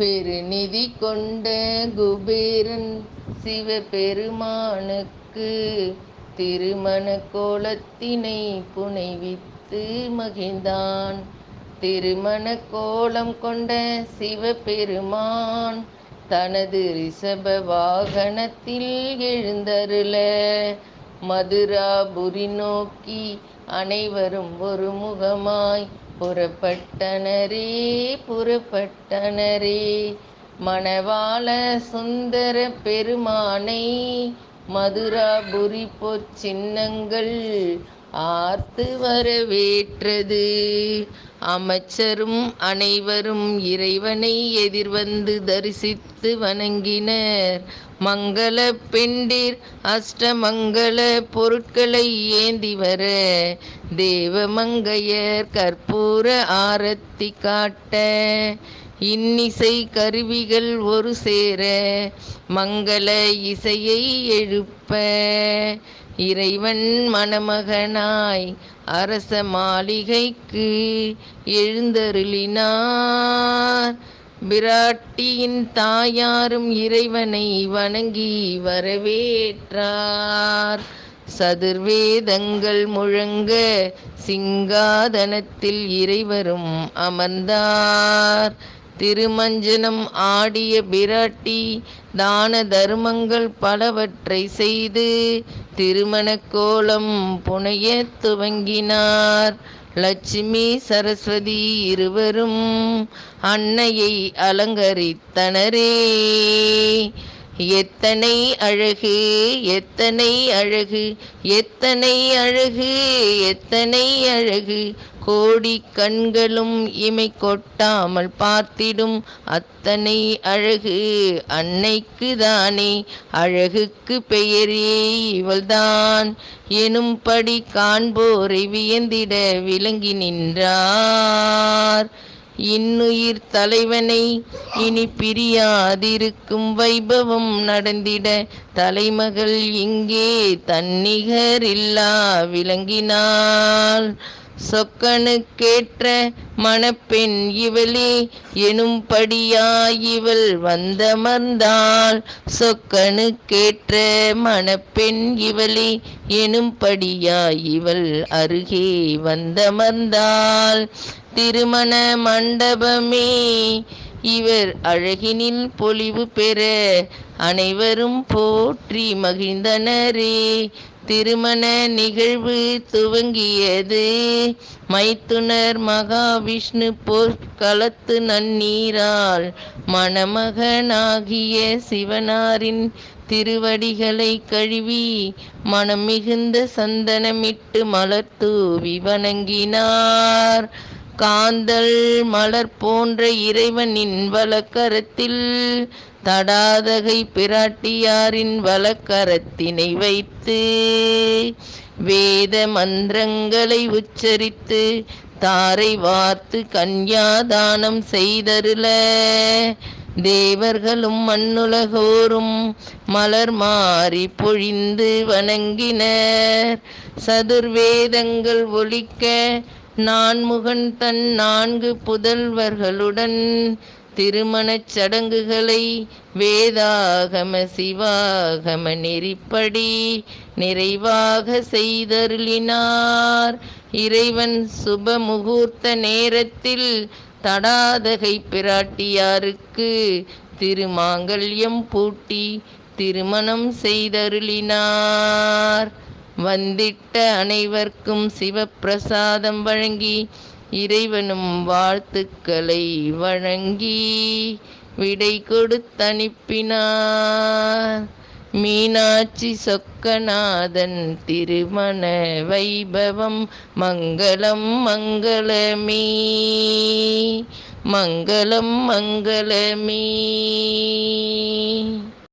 பெருநிதி கொண்ட குபேரன் சிவபெருமானுக்கு திருமண கோலத்தினை புனைவித்து மகிழ்ந்தான். திருமண கோலம் கொண்ட சிவபெருமான் தனது ரிஷப வாகனத்தில் எழுந்தருள மதுராபுரி நோக்கி அனைவரும் ஒரு முகமாய் புறப்பட்டனரே புறப்பட்டனரே மணவாள சுந்தர பெருமானை மதுராபுரி பொற்சின்னங்கள் ஆர்த்து வரவேற்றது. அமைச்சரும் அனைவரும் இறைவனை எதிர்வந்து தரிசித்து வணங்கினர். மங்கள பெண்டிர் அஷ்டமங்கள பொருட்களை ஏந்தி வர தேவமங்கையர் கற்பூர ஆரத்தி காட்ட இன்னிசை கருவிகள் ஒரு சேர மங்கள இசையை எழுப்ப இறைவன் மணமகனாய் அரச மாளிகைக்கு எழுந்தருளினார். பிராட்டியின் தாயாரும் இறைவனை வணங்கி வரவேற்றார். சதுர்வேதங்கள் முழங்க சிங்காதனத்தில் இறைவரும் அமர்ந்தார். திருமஞ்சனம் ஆடிய பிராட்டி தான தர்மங்கள் பலவற்றை செய்து திருமண கோலம் புனைய துவங்கினார். லட்சுமி சரஸ்வதி இருவரும் அன்னையை அலங்கரித்தனரே. எத்தனை அழகு எத்தனை அழகு எத்தனை அழகு எத்தனை அழகு. கோடி கண்களும் இமை கொட்டாமல் பார்த்திடும் அத்தனை அழகு. அன்னைக்கு தானே அழகுக்கு பெயரே இவள்தான். எனும்படி காண்போரை வியந்திட விளங்கி நின்றார். இன்னுயிர் தலைவனை இனி பிரியாதிருக்கும் வைபவம் நடந்திட தலைமகள் இங்கே தன்னிகரில்லா விளங்கினாள். சொக்கனுக்கேற்ற மணப்பெண் இவளே எனும்படியாய் இவள் வந்தமர்ந்தாள். சொக்கனுக்கேற்ற மணப்பெண் இவளே எனும்படியாய் இவள் அருகே வந்தமர்ந்தாள். திருமண மண்டபமே இவர் அழகினில் பொலிவு பெற அனைவரும் போற்றி மகிழ்ந்தனரே. திருமண நிகழ்வு துவங்கியது. மைத்துனர் மகாவிஷ்ணு பொற்களத்து நன்னீரால் மணமகனாகிய சிவனாரின் திருவடிகளை கழுவி மனம் மிகுந்த சந்தனமிட்டு மலர் தூவி வணங்கினார். காந்தல் மலர் போன்ற இறைவனின் வலக்கரத்தில் தடாதகை பிராட்டியாரின் வலக்கரத்தினை வைத்து வேத மந்திரங்களை உச்சரித்து தாரை வார்த்து கன்யாதானம் செய்தருள தேவர்களும் மண்ணுலகோரும் மலர் மாறி பொழிந்து வணங்கினர். சதுர்வேதங்கள் ஒழிக்க நான்முகன் தன் நான்கு புதல்வர்களுடன் திருமணச் சடங்குகளை வேதாகம சிவாகம நெறிப்படி நிறைவாக செய்தருளினார். இறைவன் சுப முகூர்த்த நேரத்தில் தடாதகை பிராட்டியாருக்கு திருமாங்கல்யம் பூட்டி திருமணம் செய்தருளினார். வந்திட்ட அனைவர்க்கும் சிவப்பிரசாதம் வழங்கி இறைவனும் வாழ்த்துக்களை வழங்கி விடை கொடுத்தனுப்பினார் மீனாட்சி சொக்கநாதன் திருமண வைபவம் மங்களம் மங்களமே. மங்களம் மங்களமே.